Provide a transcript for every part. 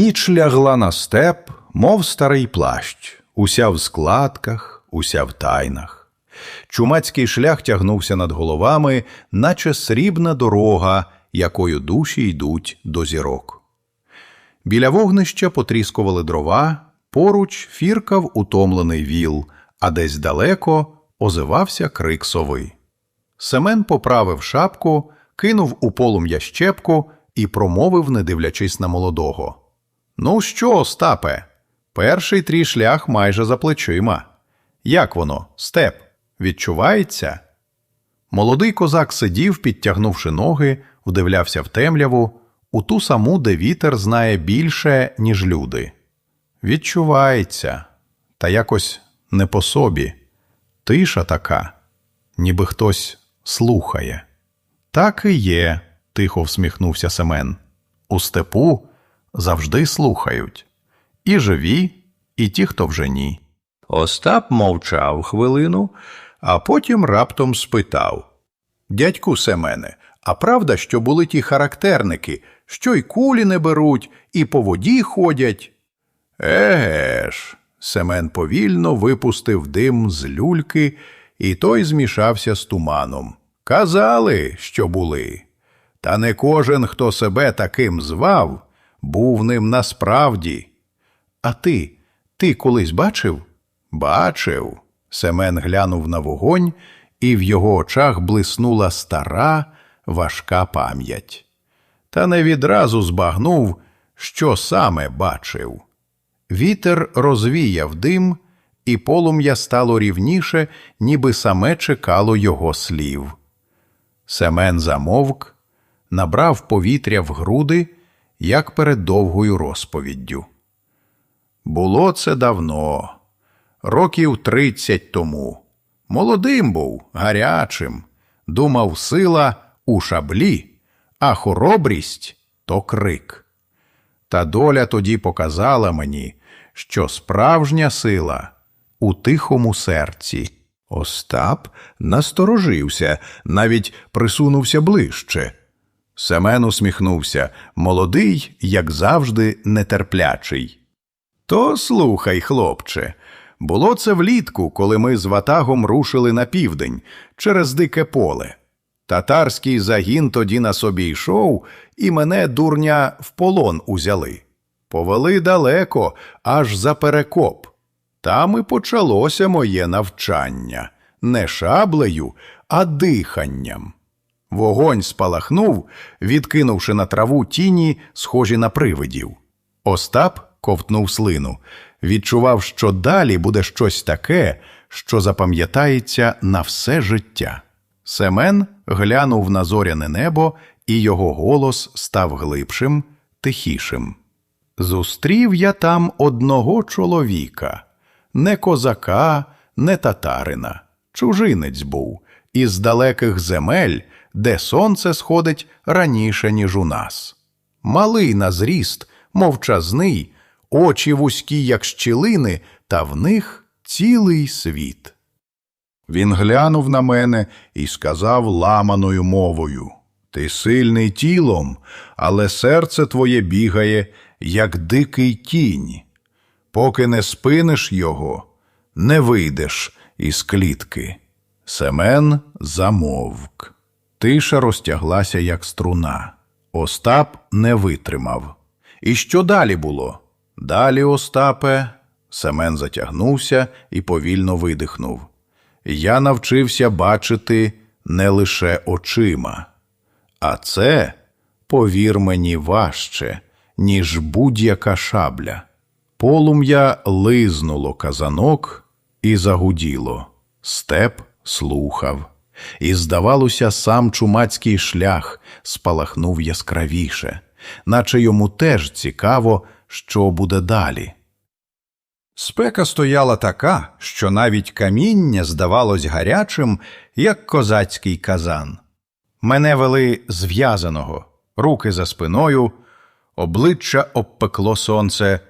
Ніч лягла на степ, мов старий плащ, уся в складках, уся в тайнах. Чумацький шлях тягнувся над головами, наче срібна дорога, якою душі йдуть до зірок. Біля вогнища потріскували дрова, поруч фіркав утомлений віл, а десь далеко озивався крик сови. Семен поправив шапку, кинув у полум'я щепку і промовив, не дивлячись на молодого. Ну що, Остапе, перший твій шлях майже за плечима. Як воно, степ, відчувається? Молодий козак сидів, підтягнувши ноги, вдивлявся в темряву, у ту саму, де вітер знає більше, ніж люди. Відчувається, та якось не по собі. Тиша така, ніби хтось слухає. Так і є, тихо всміхнувся Семен. У степу завжди слухають. І живі, і ті, хто вже ні. Остап мовчав хвилину, а потім раптом спитав Дядьку Семене, а правда, що були ті характерники, що й кулі не беруть, і по воді ходять? Еге ж. Семен повільно випустив дим з люльки, і той змішався з туманом. Казали, що були. Та не кожен, хто себе таким звав, був ним насправді. А ти, ти колись бачив? Бачив. Семен глянув на вогонь, і в його очах блиснула стара, важка пам'ять. Та не відразу збагнув, що саме бачив. Вітер розвіяв дим, і полум'я стало рівніше, ніби саме чекало його слів. Семен замовк, набрав повітря в груди, як перед довгою розповіддю. Було це давно, років тридцять тому. Молодим був, гарячим, думав, сила у шаблі, а хоробрість то крик. Та доля тоді показала мені, що справжня сила у тихому серці. Остап насторожився, навіть присунувся ближче. Семен усміхнувся, молодий, як завжди, нетерплячий. То слухай, хлопче, було це влітку, коли ми з ватагом рушили на південь через дике поле. Татарський загін тоді на собі йшов, і мене, дурня, в полон узяли. Повели далеко, аж за перекоп. Там і почалося моє навчання не шаблею, а диханням. Вогонь спалахнув, відкинувши на траву тіні, схожі на привидів. Остап ковтнув слину, відчував, що далі буде щось таке, що запам'ятається на все життя. Семен глянув на зоряне небо, і його голос став глибшим, тихішим. Зустрів я там одного чоловіка, не козака, не татарина, чужинець був, із далеких земель, де сонце сходить раніше, ніж у нас. Малий на зріст, мовчазний, очі вузькі, як щілини, та в них цілий світ. Він глянув на мене і сказав ламаною мовою Ти сильний тілом, але серце твоє бігає, як дикий тінь. Поки не спиниш його, не вийдеш із клітки. Семен замовк. Тиша розтяглася, як струна. Остап не витримав. І що далі було? Далі, Остапе, Семен затягнувся і повільно видихнув. Я навчився бачити не лише очима, а це, повір мені, важче, ніж будь-яка шабля. Полум'я лизнуло казанок і загуділо. Степ слухав. І, здавалося, сам чумацький шлях спалахнув яскравіше, наче йому теж цікаво, що буде далі. Спека стояла така, що навіть каміння здавалось гарячим, як козацький казан. Мене вели зв'язаного, руки за спиною, обличчя обпекло сонце,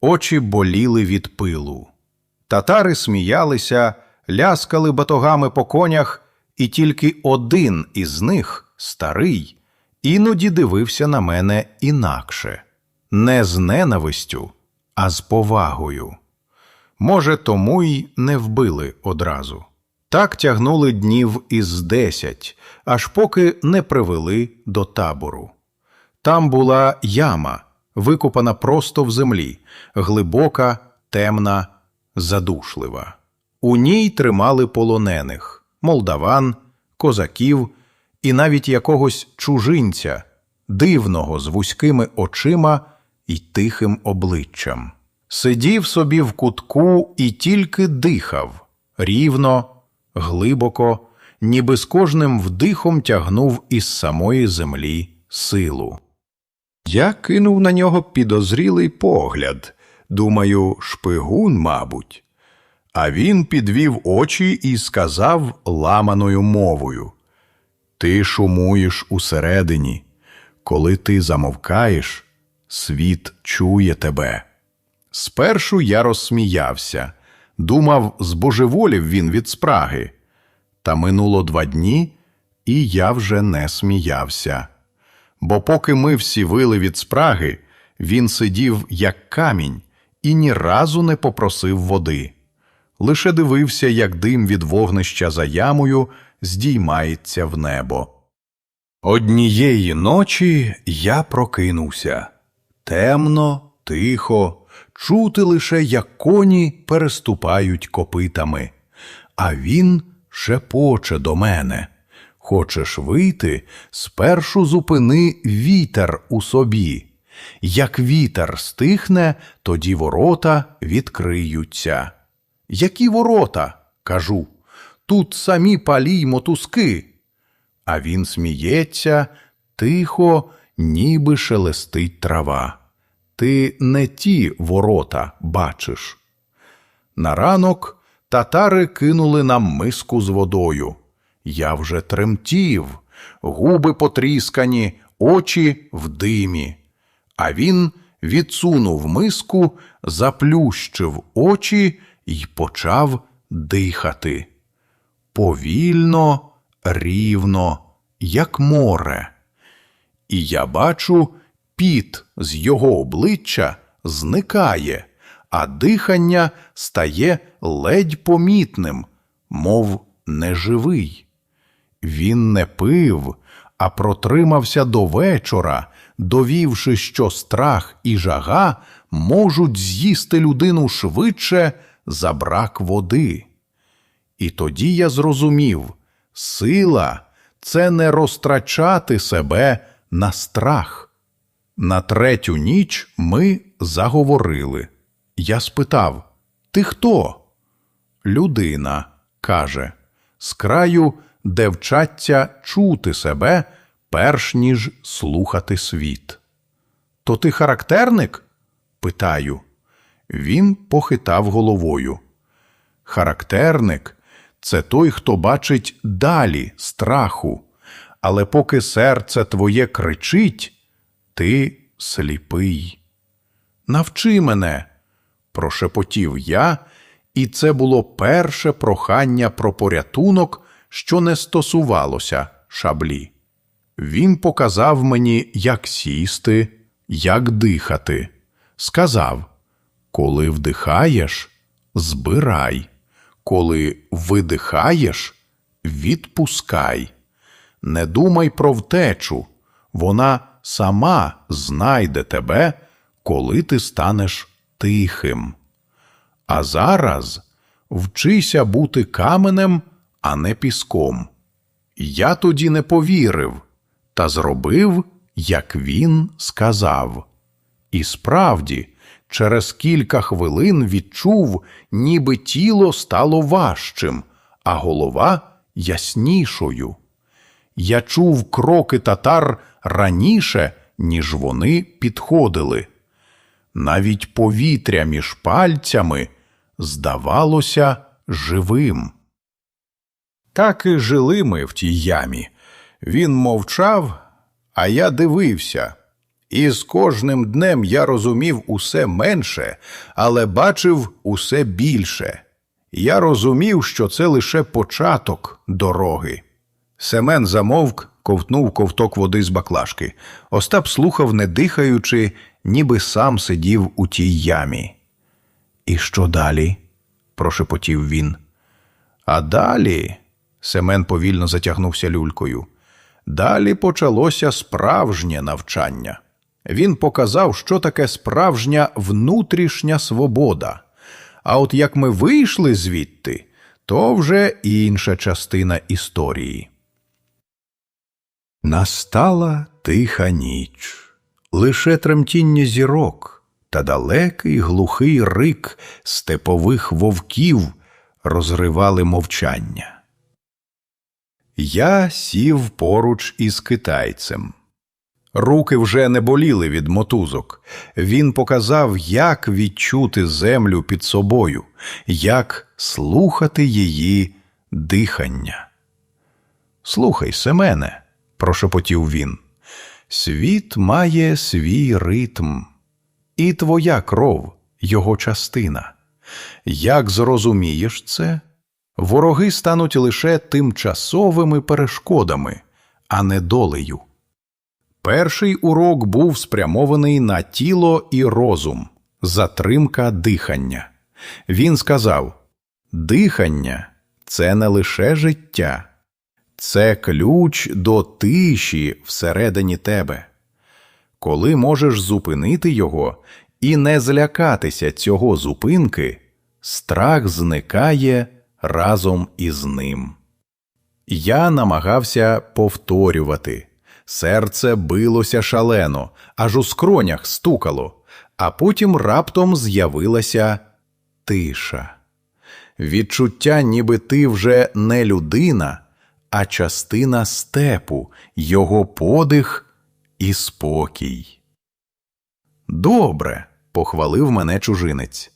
очі боліли від пилу. Татари сміялися, ляскали батогами по конях, і тільки один із них, старий, іноді дивився на мене інакше. не з ненавистю, а з повагою. Може, тому й не вбили одразу. Так тягнули днів із десять, аж поки не привели до табору. Там була яма, викопана просто в землі, глибока, темна, задушлива. У ній тримали полонених молдаван, козаків і навіть якогось чужинця, дивного з вузькими очима і тихим обличчям. Сидів собі в кутку і тільки дихав рівно, глибоко, ніби з кожним вдихом тягнув із самої землі силу. Я кинув на нього підозрілий погляд. Думаю, шпигун, мабуть. А він підвів очі і сказав ламаною мовою Ти шумуєш усередині. Коли ти замовкаєш, світ чує тебе. Спершу я розсміявся, думав, збожеволів він від спраги. Та минуло два дні, і я вже не сміявся. Бо поки ми всі вили від спраги, він сидів як камінь і ні разу не попросив води. Лише дивився, як дим від вогнища за ямою здіймається в небо. Однієї ночі я прокинувся. Темно, тихо, чути лише, як коні переступають копитами. А він шепоче до мене. Хочеш вийти, спершу зупини вітер у собі. Як вітер стихне, тоді ворота відкриються. Які ворота? кажу. Тут самі палій мотузки. А він сміється, тихо, ніби шелестить трава. Ти не ті ворота бачиш. На ранок татари кинули нам миску з водою. Я вже тремтів, губи потріскані, очі в димі. А він відсунув миску, заплющив очі й почав дихати. Повільно, рівно, як море. І я бачу, піт з його обличчя зникає, а дихання стає ледь помітним, мов неживий. Він не пив, а протримався до вечора, довівши, що страх і жага можуть з'їсти людину швидше за брак води. І тоді я зрозумів сила це не розтрачати себе на страх. На третю ніч ми заговорили. Я спитав Ти хто? Людина каже, з краю, де вчаться чути себе, перш ніж слухати світ. То ти характерник? питаю. Він похитав головою. Характерник це той, хто бачить далі страху, але поки серце твоє кричить, ти сліпий. Навчи мене, прошепотів я, і це було перше прохання про порятунок, що не стосувалося шаблі. Він показав мені, як сісти, як дихати. Сказав: Коли вдихаєш, збирай, коли видихаєш, відпускай. Не думай про втечу, вона сама знайде тебе, коли ти станеш тихим. А зараз вчися бути каменем, а не піском. Я тоді не повірив та зробив, як він сказав. І справді, через кілька хвилин відчув, ніби тіло стало важчим, а голова яснішою. Я чув кроки татар раніше, ніж вони підходили. Навіть повітря між пальцями здавалося живим. Так і жили ми в тій ямі. Він мовчав, а я дивився. І з кожним днем я розумів усе менше, але бачив усе більше. Я розумів, що це лише початок дороги. Семен замовк, ковтнув ковток води з баклажки. Остап слухав, не дихаючи, ніби сам сидів у тій ямі. І що далі? прошепотів він. А далі. Семен повільно затягнувся люлькою. Далі почалося справжнє навчання. Він показав, що таке справжня внутрішня свобода. А от як ми вийшли звідти, то вже інша частина історії. Настала тиха ніч, лише тремтіння зірок та далекий глухий рик степових вовків розривали мовчання. Я сів поруч із китайцем. Руки вже не боліли від мотузок. Він показав, як відчути землю під собою, як слухати її дихання. Слухай, Семене, прошепотів він, світ має свій ритм, і твоя кров його частина. Як зрозумієш це, вороги стануть лише тимчасовими перешкодами, а не долею. Перший урок був спрямований на тіло і розум, затримка дихання. Він сказав: дихання це не лише життя, це ключ до тиші всередині тебе. Коли можеш зупинити його і не злякатися цього зупинки, страх зникає разом із ним. Я намагався повторювати. Серце билося шалено, аж у скронях стукало, а потім раптом з'явилася тиша. Відчуття, ніби ти вже не людина, а частина степу, його подих і спокій. Добре, похвалив мене чужинець.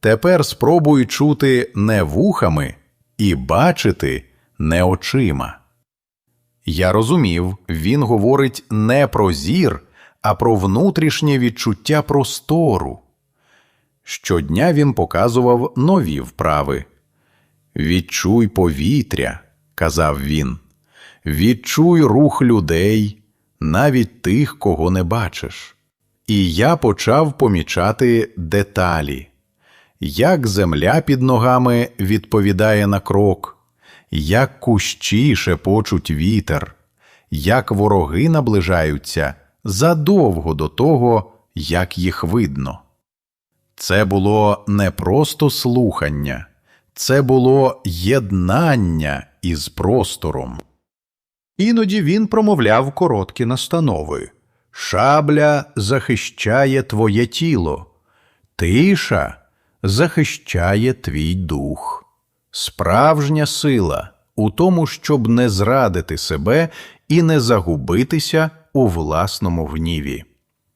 Тепер спробуй чути не вухами і бачити не очима. Я розумів, він говорить не про зір, а про внутрішнє відчуття простору. Щодня він показував нові вправи. Відчуй повітря, казав він, відчуй рух людей, навіть тих, кого не бачиш. І я почав помічати деталі, як земля під ногами відповідає на крок як кущі шепочуть вітер, як вороги наближаються задовго до того, як їх видно. Це було не просто слухання, це було єднання із простором. Іноді він промовляв короткі настанови Шабля захищає твоє тіло, тиша захищає твій дух. Справжня сила у тому, щоб не зрадити себе і не загубитися у власному гніві.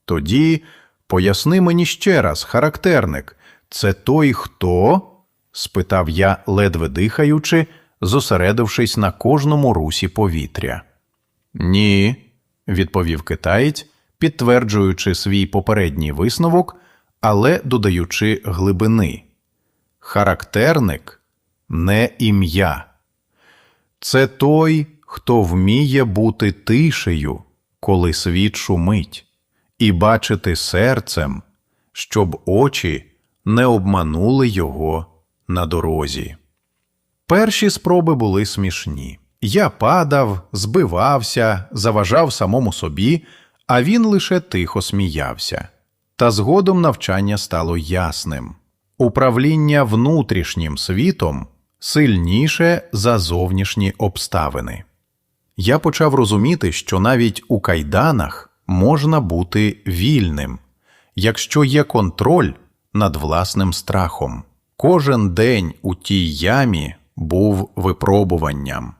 Тоді поясни мені ще раз, характерник, це той хто? спитав я, ледве дихаючи, зосередившись на кожному русі повітря. Ні, відповів китаєць, підтверджуючи свій попередній висновок, але додаючи глибини. Характерник не ім'я. Це той, хто вміє бути тишею, коли світ шумить, і бачити серцем, щоб очі не обманули його на дорозі. Перші спроби були смішні. Я падав, збивався, заважав самому собі, а він лише тихо сміявся. Та згодом навчання стало ясним. Управління внутрішнім світом сильніше за зовнішні обставини. Я почав розуміти, що навіть у кайданах можна бути вільним, якщо є контроль над власним страхом. Кожен день у тій ямі був випробуванням.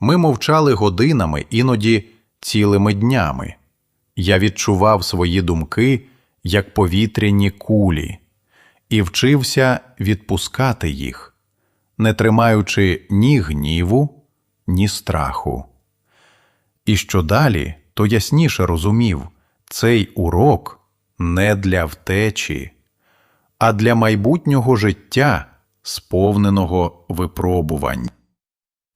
Ми мовчали годинами, іноді цілими днями. Я відчував свої думки як повітряні кулі і вчився відпускати їх, не тримаючи ні гніву, ні страху. І що далі, то ясніше розумів цей урок не для втечі, а для майбутнього життя, сповненого випробувань.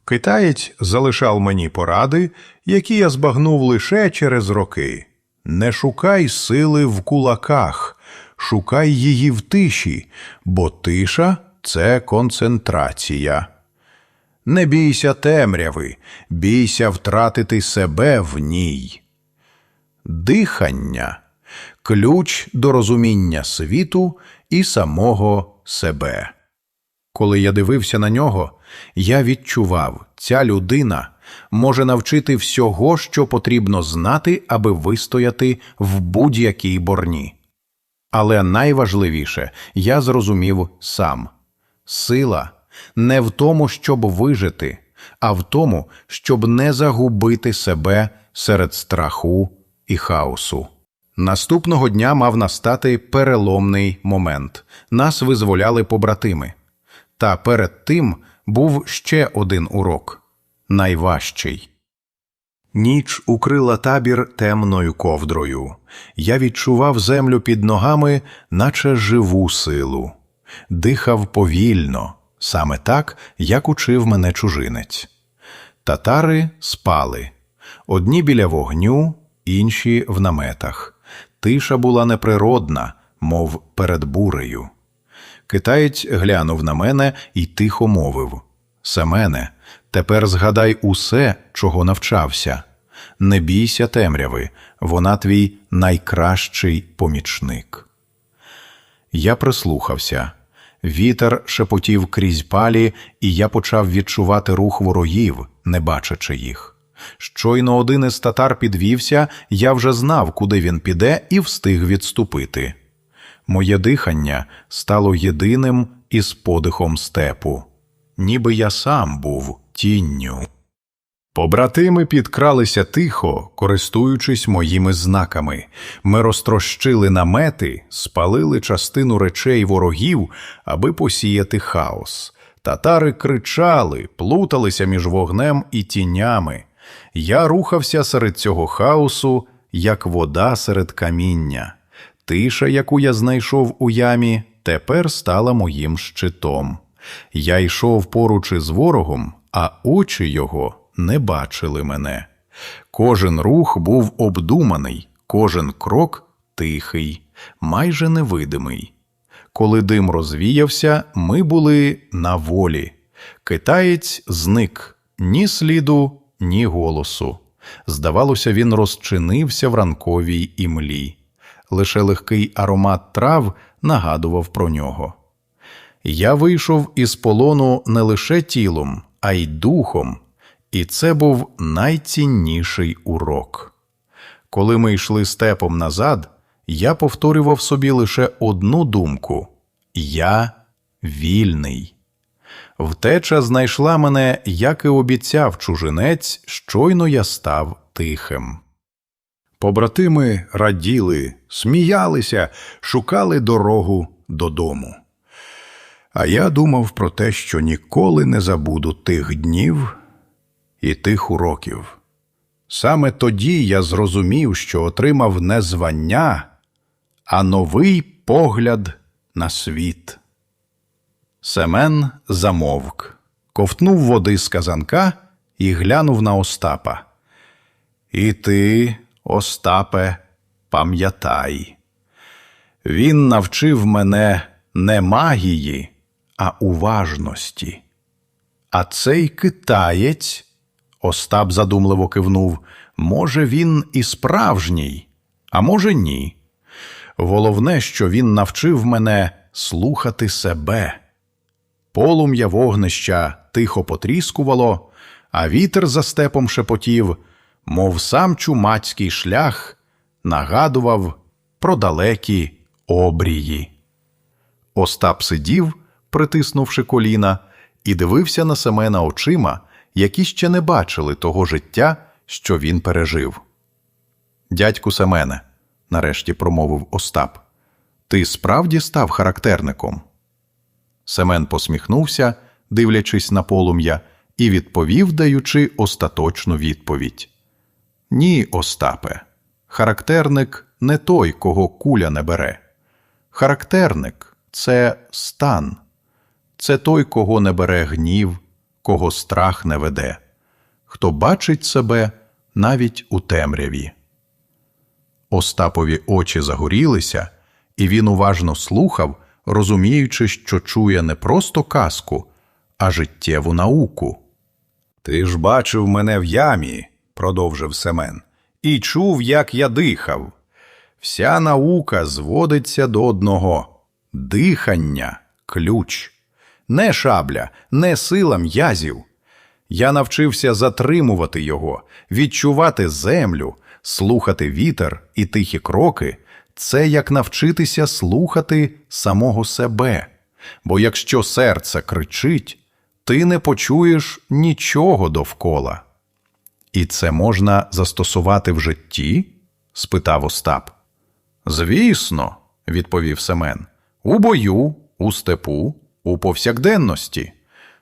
Китаєць залишав мені поради, які я збагнув лише через роки. Не шукай сили в кулаках, шукай її в тиші, бо тиша це концентрація. Не бійся темряви, бійся втратити себе в ній. Дихання ключ до розуміння світу і самого себе. Коли я дивився на нього, я відчував, ця людина може навчити всього, що потрібно знати, аби вистояти в будь-якій борні. Але найважливіше я зрозумів сам сила не в тому, щоб вижити, а в тому, щоб не загубити себе серед страху і хаосу. Наступного дня мав настати переломний момент. Нас визволяли побратими. Та перед тим був ще один урок найважчий. Ніч укрила табір темною ковдрою. Я відчував землю під ногами, наче живу силу, дихав повільно, саме так, як учив мене чужинець. Татари спали одні біля вогню, інші в наметах. Тиша була неприродна, мов перед бурею. Китаєць глянув на мене і тихо мовив Семене, тепер згадай усе, чого навчався. Не бійся темряви, вона твій найкращий помічник. Я прислухався. Вітер шепотів крізь палі, і я почав відчувати рух ворогів, не бачачи їх. Щойно один із татар підвівся, я вже знав, куди він піде, і встиг відступити. Моє дихання стало єдиним із подихом степу, ніби я сам був тінню. Побратими підкралися тихо, користуючись моїми знаками. Ми розтрощили намети, спалили частину речей ворогів, аби посіяти хаос. Татари кричали, плуталися між вогнем і тінями. Я рухався серед цього хаосу, як вода серед каміння. Тиша, яку я знайшов у ямі, тепер стала моїм щитом. Я йшов поруч із ворогом, а очі його не бачили мене. Кожен рух був обдуманий, кожен крок тихий, майже невидимий. Коли дим розвіявся, ми були на волі. Китаєць зник ні сліду, ні голосу. Здавалося, він розчинився в ранковій імлі. Лише легкий аромат трав нагадував про нього. Я вийшов із полону не лише тілом, а й духом, і це був найцінніший урок. Коли ми йшли степом назад, я повторював собі лише одну думку я вільний. Втеча знайшла мене, як і обіцяв чужинець, щойно я став тихим. Побратими раділи, сміялися, шукали дорогу додому. А я думав про те, що ніколи не забуду тих днів і тих уроків. Саме тоді я зрозумів, що отримав не звання, а новий погляд на світ. Семен замовк, ковтнув води з казанка і глянув на Остапа. І ти, Остапе, пам'ятай. Він навчив мене не магії, а уважності. А цей китаєць, Остап задумливо кивнув, може, він і справжній, а може, ні. Головне, що він навчив мене слухати себе. Полум'я вогнища тихо потріскувало, а вітер за степом шепотів, мов сам чумацький шлях, нагадував про далекі обрії. Остап сидів, притиснувши коліна, і дивився на Семена очима, які ще не бачили того життя, що він пережив. Дядьку Семене, нарешті промовив Остап, ти справді став характерником. Семен посміхнувся, дивлячись на полум'я, і відповів, даючи остаточну відповідь: Ні, Остапе, характерник не той, кого куля не бере. Характерник це стан, це той, кого не бере гнів, кого страх не веде, хто бачить себе навіть у темряві. Остапові очі загорілися, і він уважно слухав, розуміючи, що чує не просто казку, а життєву науку. Ти ж бачив мене в ямі, продовжив Семен, і чув, як я дихав. Вся наука зводиться до одного дихання ключ. Не шабля, не сила м'язів. Я навчився затримувати його, відчувати землю, слухати вітер і тихі кроки. Це як навчитися слухати самого себе. Бо якщо серце кричить, ти не почуєш нічого довкола. І це можна застосувати в житті? спитав Остап. Звісно, відповів Семен. У бою, у степу, у повсякденності.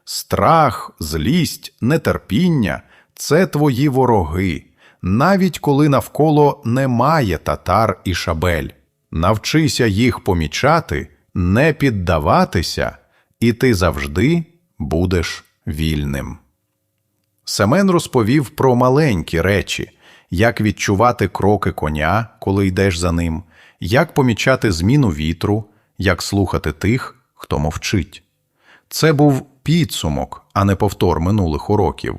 Страх, злість, нетерпіння це твої вороги, навіть коли навколо немає татар і шабель. Навчися їх помічати, не піддаватися, і ти завжди будеш вільним. Семен розповів про маленькі речі, як відчувати кроки коня, коли йдеш за ним, як помічати зміну вітру, як слухати тих, хто мовчить. Це був підсумок, а не повтор минулих уроків.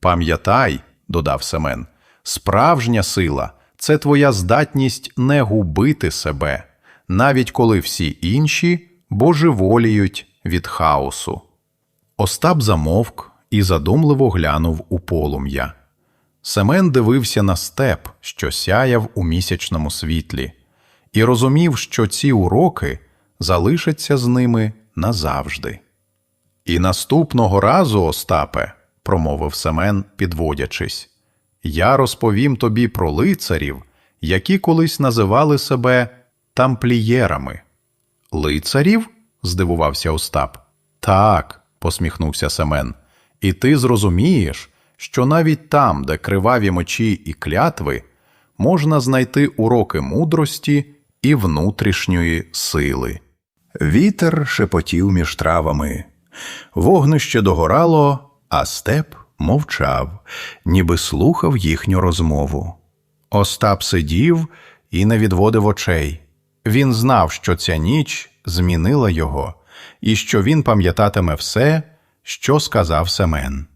Пам'ятай, додав Семен, справжня сила це твоя здатність не губити себе, навіть коли всі інші божеволіють від хаосу. Остап замовк і задумливо глянув у полум'я. Семен дивився на степ, що сяяв у місячному світлі, і розумів, що ці уроки залишаться з ними назавжди. І наступного разу, Остапе, промовив Семен, підводячись, я розповім тобі про лицарів, які колись називали себе тамплієрами. Лицарів? здивувався Остап. Так, посміхнувся Семен. І ти зрозумієш, що навіть там, де криваві мечі і клятви, можна знайти уроки мудрості і внутрішньої сили. Вітер шепотів між травами. Вогнище догорало, а степ мовчав, ніби слухав їхню розмову. Остап сидів і не відводив очей. Він знав, що ця ніч змінила його, і що він пам'ятатиме все, що сказав Семен.